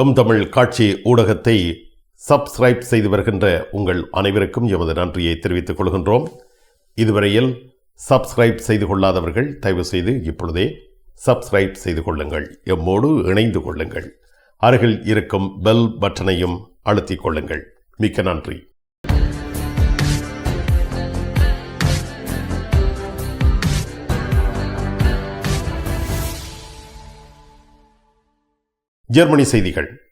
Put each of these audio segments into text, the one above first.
M Tamil காட்சி ஊடகத்தை subscribe செய்து வருகின்ற உங்கள் அனைவருக்கும் எமது நன்றியை தெரிவித்துக் கொள்கின்றோம். இதுவரையில் சப்ஸ்கிரைப் செய்து கொள்ளாதவர்கள் தயவு செய்து இப்பொழுதே சப்ஸ்கிரைப் செய்து கொள்ளுங்கள். எம்மோடு இணைந்து கொள்ளுங்கள். அருகில் இருக்கும் பெல் பட்டனையும் அழுத்திக் கொள்ளுங்கள். மிக்க நன்றி. ஜெர்மனி செய்திகள்.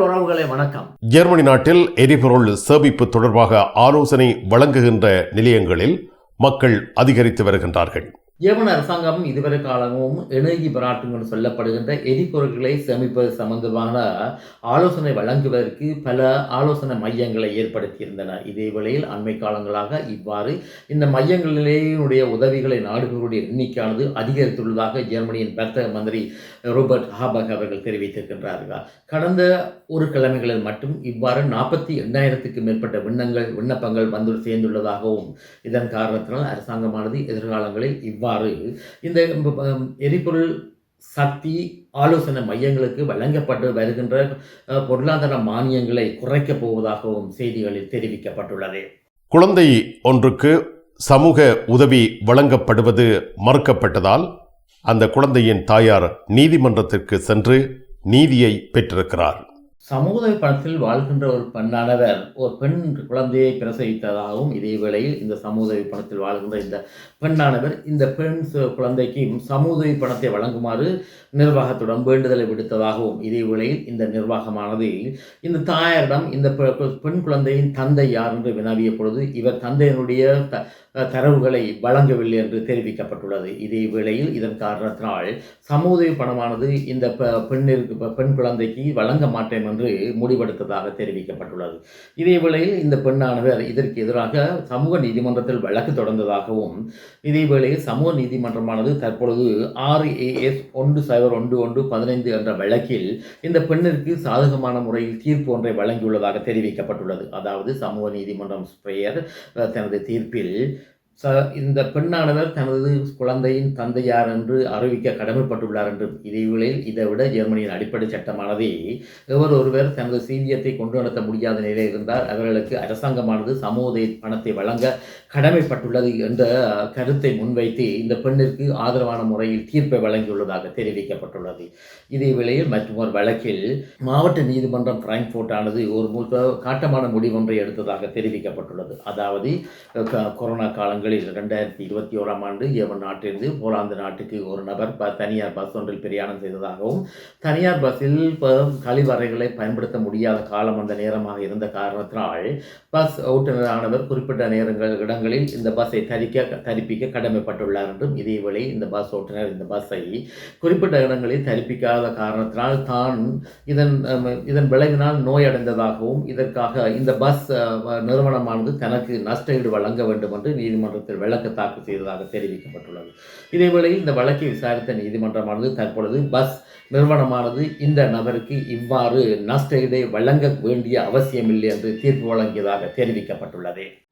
உறவுகளே வணக்கம். ஜெர்மனி நாட்டில் எரிபொருள் சேமிப்பு தொடர்பாக ஆலோசனை வழங்குகின்ற நிலையங்களில் மக்கள் அதிகரித்து வருகின்றார்கள். ஜெர்மன் அரசாங்கம் இதுவரை காலமும் எனர்ஜி பராட்டும் என்று சொல்லப்படுகின்ற எரிபொருட்களை சேமிப்பது சம்பந்தமான ஆலோசனை வழங்குவதற்கு பல ஆலோசனை மையங்களை ஏற்படுத்தியிருந்தன. இதே வேளையில் அண்மை காலங்களாக இவ்வாறு இந்த மையங்களிலேயுடைய உதவிகளை நாடுகளுடைய எண்ணிக்கையானது அதிகரித்துள்ளதாக ஜெர்மனியின் வர்த்தக மந்திரி ரோபர்ட் ஹாபக் அவர்கள் தெரிவித்திருக்கின்றார்கள். கடந்த ஒரு கிழமைகளில் மட்டும் இவ்வாறு நாற்பத்தி எண்ணாயிரத்துக்கு மேற்பட்ட விண்ணங்கள் விண்ணப்பங்கள் வந்து சேர்ந்துள்ளதாகவும் இதன் காரணத்தினால் அரசாங்கமானது எதிர்காலங்களில் இவ்வாறு இந்த எரிபொருள் சக்தி ஆலோசனை மையங்களுக்கு வழங்கப்பட்டு வருகின்ற பொருளாதார மானியங்களை குறைக்கப் போவதாகவும் செய்திகளில் தெரிவிக்கப்பட்டுள்ளது. குழந்தை ஒன்றுக்கு சமூக உதவி வழங்கப்படுவது மறுக்கப்பட்டதால் அந்த குழந்தையின் தாயார் நீதிமன்றத்திற்கு சென்று நீதியை பெற்றிருக்கிறார். சமூக பணத்தில் வாழ்கின்ற ஒரு பெண்ணானவர் ஒரு பெண் குழந்தையை பிரசவித்ததாகவும் இதே வேளையில் இந்த சமூக பணத்தில் வாழ்கின்ற இந்த பெண்ணானவர் இந்த பெண் குழந்தைக்கு சமூக பணத்தை வழங்குமாறு நிர்வாகத்துடன் வேண்டுதலை விடுத்ததாகவும் இதே வேளையில் இந்த நிர்வாகமானது இந்த தாயாரிடம் இந்த பெண் குழந்தையின் தந்தை யார் என்று வினவிய பொழுது இவர் தந்தையினுடைய த தரவுகளை வழங்கவில்லை என்று தெரிவிக்கப்பட்டுள்ளது. இதே வேளையில் இதன் காரணத்தினால் சமூக பணமானது இந்த பெண்ணிற்கு பெண் குழந்தைக்கு வழங்க மாட்டேன் என்று முடிவெடுத்ததாக தெரிவிக்கப்பட்டுள்ளது. இதே வேளையில் இந்த பெண்ணானவர் இதற்கு எதிராக சமூக நீதிமன்றத்தில் வழக்கு தொடர்ந்ததாகவும் இதே வேளையில் சமூக நீதிமன்றமானது தற்பொழுது ஆறு ஏஎஸ் ஒன்று சைபர் ஒன்று ஒன்று பதினைந்து என்ற வழக்கில் இந்த பெண்ணிற்கு சாதகமான முறையில் தீர்ப்பு ஒன்றை வழங்கியுள்ளதாக தெரிவிக்கப்பட்டுள்ளது. அதாவது சமூக நீதிமன்றம் ஸ்ப்ரேயர் தனது தீர்ப்பில் ச இந்த பெண்ணானவர் தனது குழந்தையின் தந்தை யார் என்று அறிவிக்க கடமைப்பட்டுள்ளார் என்றும் இதைகளில் இதை விட ஜெர்மனியின் அடிப்படை சட்டமானதே எவர் ஒருவர் தனது சீவியத்தை கொண்டு நடத்த முடியாத நிலையில் இருந்தார் அவர்களுக்கு அரசாங்கமானது சமூக பணத்தை வழங்க கடமைப்பட்டுள்ளது என்ற கருத்தை முன்வைத்து இந்த பெண்ணிற்கு ஆதரவான முறையில் தீர்ப்பை வழங்கியுள்ளதாக தெரிவிக்கப்பட்டுள்ளது. இதே வேளையில் மற்றொரு வழக்கில் மாவட்ட நீதிமன்றம் பிராங்க்ஃபோர்ட் ஆனது ஒரு காட்டமான முடிவொன்றை எடுத்ததாக தெரிவிக்கப்பட்டுள்ளது. அதாவது கொரோனா காலங்கள் காலங்களில் ரெண்டாயிரத்தி இருபத்தி ஓராம் ஆண்டு ஏமன் நாட்டிலிருந்து போலாந்து நாட்டுக்கு ஒரு நபர் ப- தனியார் பஸ் ஒன்றில் பிரயாணம் செய்ததாகவும் தனியார் பஸ்ஸில் கழிவறைகளை பயன்படுத்த முடியாத காலம் அந்த நேரமாக இருந்த காரணத்தினால் பஸ் ஓட்டுநரானவர் குறிப்பிட்ட நேரங்கள் இடங்களில் இந்த பஸ்ஸை தரிக்க தரிப்பிக்க கடமைப்பட்டுள்ளார் என்றும் இதேவேளை இந்த பஸ் ஓட்டுநர் இந்த பஸ்ஸை குறிப்பிட்ட இடங்களில் தரிப்பிக்காத காரணத்தினால் தான் இதன் இதன் விளைவினால் நோயடைந்ததாகவும் இதற்காக இந்த பஸ் நிறுவனமானது தனக்கு நஷ்டஈடு வழங்க வேண்டும் என்று நீதிமன்றத்தில் விளக்கு தாக்கல் செய்ததாக தெரிவிக்கப்பட்டுள்ளது. இதேவேளையில் இந்த வழக்கை விசாரித்த நீதிமன்றமானது தற்பொழுது பஸ் நிறுவனமானது இந்த நபருக்கு இவ்வாறு நஷ்டஈடை வழங்க வேண்டிய அவசியமில்லை என்று தீர்ப்பு வழங்கியதாக தெரிவிக்கப்பட்டுள்ளது.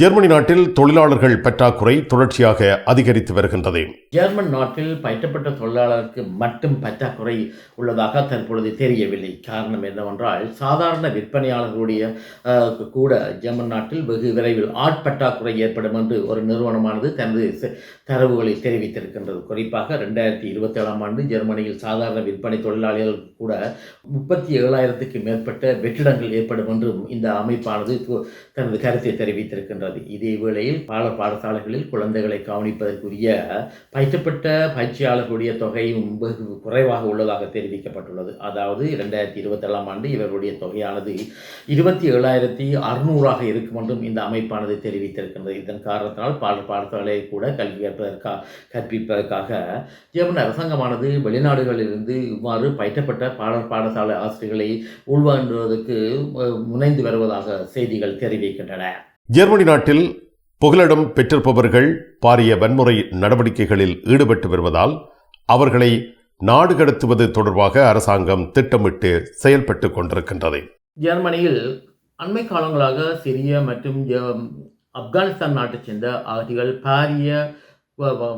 ஜெர்மனி நாட்டில் தொழிலாளர்கள் பற்றாக்குறை தொடர்ச்சியாக அதிகரித்து வருகின்றது. ஜெர்மன் நாட்டில் பயிற்றப்பட்ட தொழிலாளருக்கு மட்டும் பற்றாக்குறை உள்ளதாக தற்பொழுது தெரியவில்லை. காரணம் என்னவென்றால் சாதாரண விற்பனையாளர்களுடைய கூட ஜெர்மன் நாட்டில் வெகு விரைவில் ஆட்பற்றாக்குறை ஏற்படும் என்று ஒரு நிறுவனமானது தனது தரவுகளை தெரிவித்திருக்கின்றது. குறிப்பாக ரெண்டாயிரத்தி இருபத்தி ஏழாம் ஆண்டு ஜெர்மனியில் சாதாரண விற்பனை தொழிலாளிகள் கூட முப்பத்தி ஏழாயிரத்துக்கு மேற்பட்ட வெற்றிடங்கள் ஏற்படும் என்றும் இந்த அமைப்பானது தனது கருத்தை தெரிவித்திருக்கின்றது. இதே வேளையில் பால பாடசாலைகளில் குழந்தைகளை கவனிப்பதற்குரிய பயிற்றப்பட்ட பயிற்சியாளர்களுடைய தொகையும் வெகு குறைவாக உள்ளதாக தெரிவிக்கப்பட்டுள்ளது. அதாவது இரண்டாயிரத்தி இருபத்தேழாம் ஆண்டு இவர்களுடைய தொகையானது இருபத்தி ஏழாயிரத்தி அறுநூறாக இருக்கும் என்றும் இந்த அமைப்பானது தெரிவித்திருக்கின்றது. இதன் காரணத்தினால் பாட பாடசாலையை கூட கல்வி கற்பதற்காக கற்பிப்பதற்காக ஜெர்மன் அரசாங்கமானது வெளிநாடுகளிலிருந்து இவ்வாறு பயிற்றப்பட்ட பாடல் பாடசாலை ஆசிரியர்களை உள்வாங்குவதற்கு முனைந்து வருவதாக செய்திகள் தெரிவிக்கின்றன. ஜெர்மனி நாட்டில் புகலிடம் பெற்றிருப்பவர்கள் பாரிய வன்முறை நடவடிக்கைகளில் ஈடுபட்டு வருவதால் அவர்களை நாடு கடத்துவது தொடர்பாக அரசாங்கம் திட்டமிட்டு செயல்பட்டு கொண்டிருக்கின்றது. ஜெர்மனியில் அண்மை காலங்களாக சிரிய மற்றும் ஆப்கானிஸ்தான் நாட்டைச் சேர்ந்த அகதிகள் பாரிய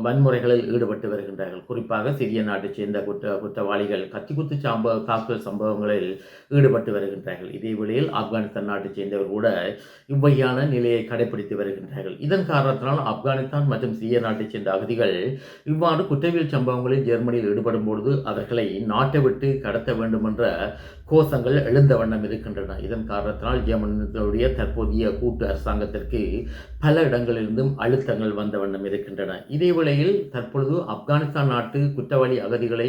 வன்முறைகளில் ஈடுபட்டு வருகின்றார்கள். குறிப்பாக சிறிய நாட்டைச் சேர்ந்த குற்ற குற்றவாளிகள் கத்திக்குத்து சாம்ப தாக்குதல் சம்பவங்களில் ஈடுபட்டு வருகின்றார்கள். இதே வேளையில் ஆப்கானிஸ்தான் நாட்டைச் சேர்ந்தவர் கூட இவ்வகையான நிலையை கடைபிடித்து வருகின்றார்கள். இதன் காரணத்தினால் ஆப்கானிஸ்தான் மற்றும் சிறிய நாட்டைச் சேர்ந்த அகதிகள் இவ்வாறு குற்றவியல் சம்பவங்களில் ஜெர்மனியில் ஈடுபடும் பொழுது அவர்களை நாட்டை விட்டு கடத்த வேண்டும் என்ற கோஷங்கள் எழுந்த வண்ணம் இருக்கின்றன. இதன் காரணத்தினால் ஜெர்மனியுடைய தற்போதைய கூட்டு அரசாங்கத்திற்கு பல இடங்களிலிருந்தும் அழுத்தங்கள் வந்த வண்ணம் இருக்கின்றன. இதே வேளையில் தற்பொழுது ஆப்கானிஸ்தான் நாட்டு குற்றவாளி அகதிகளை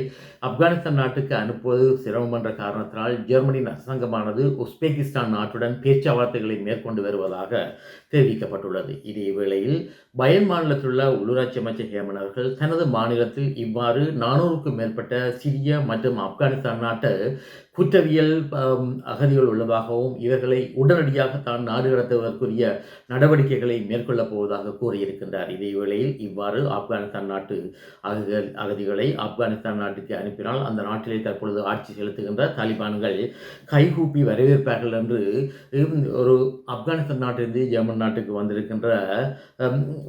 ஆப்கானிஸ்தான் நாட்டுக்கு அனுப்புவது சிரமம் என்ற காரணத்தினால் ஜெர்மனியின் அரசாங்கமானது உஸ்பெகிஸ்தான் நாட்டுடன் பேச்சுவார்த்தைகளை மேற்கொண்டு வருவதாக தெரிவிக்கப்பட்டுள்ளது. இதே வேளையில் பயன் மாநிலத்தில் உள்ள உள்ளூராட்சி அமைச்சர் ஹேமன் அவர்கள் தனது மாநிலத்தில் இவ்வாறு நானூறுக்கும் மேற்பட்ட சிரிய மற்றும் ஆப்கானிஸ்தான் நாட்டு குற்றவியல் அகதிகள் உள்ளதாகவும் இவர்களை உடனடியாக தான் நாடு கடத்துவதற்குரிய நடவடிக்கைகளை மேற்கொள்ளப் போவதாக கூறியிருக்கின்றார். இதே வேளையில் இவ்வாறு ஆப்கானிஸ்தான் நாட்டு அகதிகள் அகதிகளை ஆப்கானிஸ்தான் நாட்டுக்கு அனுப்பினால் அந்த நாட்டிலே தற்பொழுது ஆட்சி செலுத்துகின்ற தாலிபான்கள் கைகூப்பி வரவேற்பார்கள் என்று ஒரு ஆப்கானிஸ்தான் நாட்டிலிருந்து ஜெர்மன் நாட்டுக்கு வந்திருக்கின்ற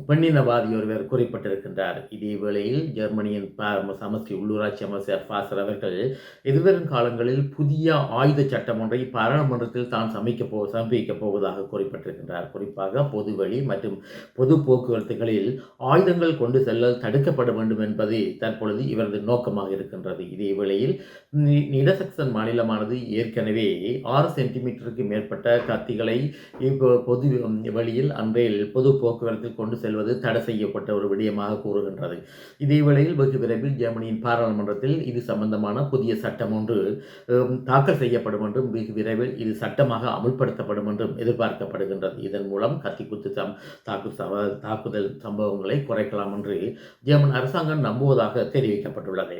பெண்ணினவாதி ஒருவர் குறிப்பிட்டிருக்கின்றார். இதே வேளையில் ஜெர்மனியின் சமஸ்தி உள்ளூராட்சி அமைச்சர் ஃபாசர் அவர்கள் எதிர்வரும் காலங்களில் புதிய ஆயுத சட்டம் ஒன்றை பாராளுமன்றத்தில் தான் சமைக்க போ சமர்ப்பிக்கப் போவதாக குறிப்பிட்டிருக்கின்றார். குறிப்பாக பொதுவழி மற்றும் பொது போக்குவரத்துகளில் ஆயுதங்கள் கொண்டு செல்ல தடுக்கப்பட வேண்டும் என்பதே தற்பொழுது இவரது நோக்கமாக இருக்கின்றது. இதே வேளையில் இடசக்சன் மாநிலமானது ஏற்கனவே ஆறு சென்டிமீட்டருக்கு மேற்பட்ட கத்திகளை இப்போ பொது வழியில் அன்றையில் பொது போக்குவரத்தில் கொண்டு செல்வது தடை செய்யப்பட்ட ஒரு விடயமாக கூறுகின்றது. இதே வேளையில் வெகு விரைவில் ஜெர்மனியின் பாராளுமன்றத்தில் இது சம்பந்தமான புதிய சட்டம் ஒன்று தாக்கல் செய்யப்படும் என்றும் வெகு விரைவில் இது சட்டமாக அமுல்படுத்தப்படும் என்றும் எதிர்பார்க்கப்படுகின்றது. இதன் மூலம் கத்திக்குத்து சம் தாக்கு தாக்குதல் சம்பவங்களை குறைக்கலாம் என்று ஜெர்மன் அரசாங்கம் நம்புவதாக தெரிவிக்கப்பட்டுள்ளது.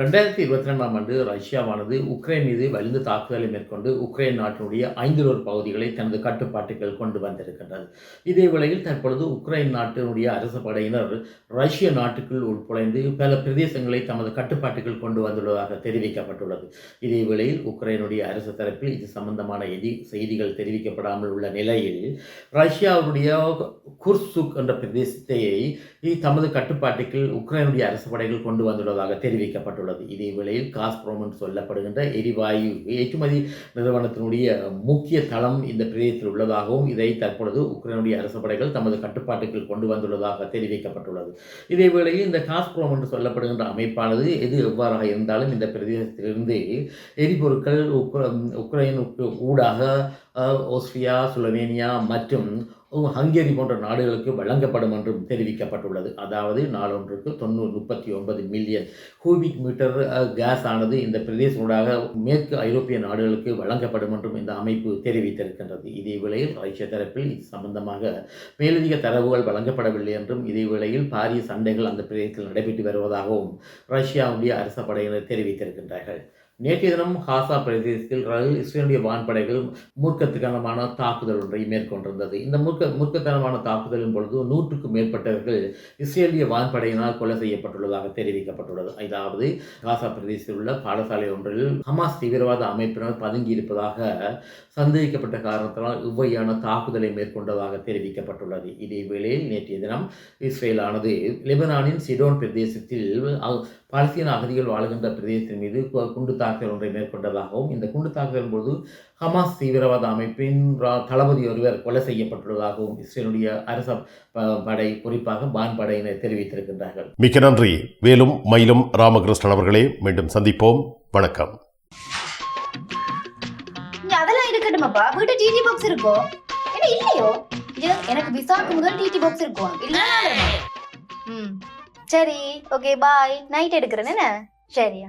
ரெண்டாயிரத்தி இருபத்தி ரெண்டாம் ஆண்டு ரஷ்யாவானது உக்ரைன் மீது வலிந்து தாக்குதலை மேற்கொண்டு உக்ரைன் நாட்டினுடைய ஐந்தில் ஒரு பகுதிகளை தனது கட்டுப்பாட்டுகள் கொண்டு வந்திருக்கின்றது. இதே வேளையில் தற்பொழுது உக்ரைன் நாட்டினுடைய அரசு படையினர் ரஷ்ய நாட்டுக்குள் உட்புழைந்து பல பிரதேசங்களை தமது கட்டுப்பாட்டுக்குள் கொண்டு வந்துள்ளதாக தெரிவிக்கப்பட்டுள்ளது. இதே வேளையில் உக்ரைனுடைய அரசு தரப்பில் இது சம்பந்தமான எதி செய்திகள் தெரிவிக்கப்படாமல் உள்ள நிலையில் ரஷ்யாவுடைய குர்சுக் என்ற பிரதேசத்தை தமது கட்டுப்பாட்டுக்கு உக்ரைனுடைய அரசு படைகள் கொண்டு கொண்டு வந்துள்ளதாக தெரிவிக்கப்பட்டுள்ளது. இதே வேளையில் காஸ்ப்ரோம் என்று சொல்லப்படுகின்ற எரிவாயு ஏற்றுமதி நிறுவனத்தினுடைய முக்கிய தளம் இந்த பிரதேசத்தில் உள்ளதாகவும் இதை தற்பொழுது உக்ரைனுடைய அரசு படைகள் தமது கட்டுப்பாட்டுக்குள் கொண்டு வந்துள்ளதாக தெரிவிக்கப்பட்டுள்ளது. இதே வேளையில் இந்த காஸ்ப்ரோம் என்று சொல்லப்படுகின்ற அமைப்பானது எது எவ்வாறாக இருந்தாலும் இந்த பிரதேசத்திலிருந்து எரிபொருட்கள் உக்ர உக்ரைனுக்கு ஊடாக ஆஸ்திரியா சுலவேனியா மற்றும் ஹங்கேரி போன்ற நாடுகளுக்கு வழங்கப்படும் என்றும் தெரிவிக்கப்பட்டுள்ளது. அதாவது நாளொன்றுக்கு தொண்ணூறு முப்பத்தி ஒன்பது மில்லியன் கூபிக் மீட்டர் கேஸ் ஆனது இந்த பிரதேசங்களாக மேற்கு ஐரோப்பிய நாடுகளுக்கு வழங்கப்படும் என்றும் இந்த அமைப்பு தெரிவித்திருக்கின்றது. இதே வேளையில் ரஷ்ய தரப்பில் இது சம்பந்தமாக மேலதிக தரவுகள் வழங்கப்படவில்லை என்றும் இதே வேளையில் பாரிய சண்டைகள் அந்த பிரதேசத்தில் நடைபெற்று வருவதாகவும் ரஷ்யாவுடைய அரச படையினர் தெரிவித்திருக்கின்றார்கள். நேற்றைய தினம் ஹாசா பிரதேசத்தில் இஸ்ரேலிய வான்படைகள் மூர்க்கத்தனமான தாக்குதல் ஒன்றை மேற்கொண்டிருந்தது. இந்த மூர்க்க மூர்க்கத்தனமான தாக்குதலின் பொழுது நூற்றுக்கும் மேற்பட்டவர்கள் இஸ்ரேலிய வான்படையினால் கொலை செய்யப்பட்டுள்ளதாக தெரிவிக்கப்பட்டுள்ளது. அதாவது காசா பிரதேசத்தில் உள்ள பாடசாலை ஒன்றில் ஹமாஸ் தீவிரவாத அமைப்பினர் பதுங்கி இருப்பதாக சந்தேகிக்கப்பட்ட காரணத்தினால் இவ்வையான தாக்குதலை மேற்கொண்டதாக தெரிவிக்கப்பட்டுள்ளது. இதே வேளையில் நேற்றைய தினம் இஸ்ரேலானது லெபனானின் சிடோன் பிரதேசத்தில் அ- பாலஸ்தீன அகதிகள் வாழ்கின்ற பிரதேசத்தின் மீது கு- குண்டு தாக்குதல் ஒன்றை மேற்கொண்டதாகவும் இந்த குண்டு தாக்குதலின் பொழுது ஹமாஸ் தீவிரவாத அமைப்பின் தளபதி ஒருவர் கொலை செய்யப்பட்டுள்ளதாகவும் இஸ்ரேலுடைய அரச படை குறிப்பாக பான் படையினர் தெரிவித்திருக்கின்றார்கள். மிக்க நன்றி. வேலும் மயிலும் ராமகிருஷ்ணன் அவர்களே மீண்டும் சந்திப்போம். வணக்கம். அதெல்லாம் இருக்கட்டுமாப்பா? வீட்டு டிடி பாக்ஸ் இருக்கோ? என்ன இல்லையோ? எனக்கு விசாக்கு முதல் டிடி பாக்ஸ் இருக்கும் இல்லையா ம். சரி ஓகே பாய் நைட் எடுக்கிறேன் என்ன? சரியா.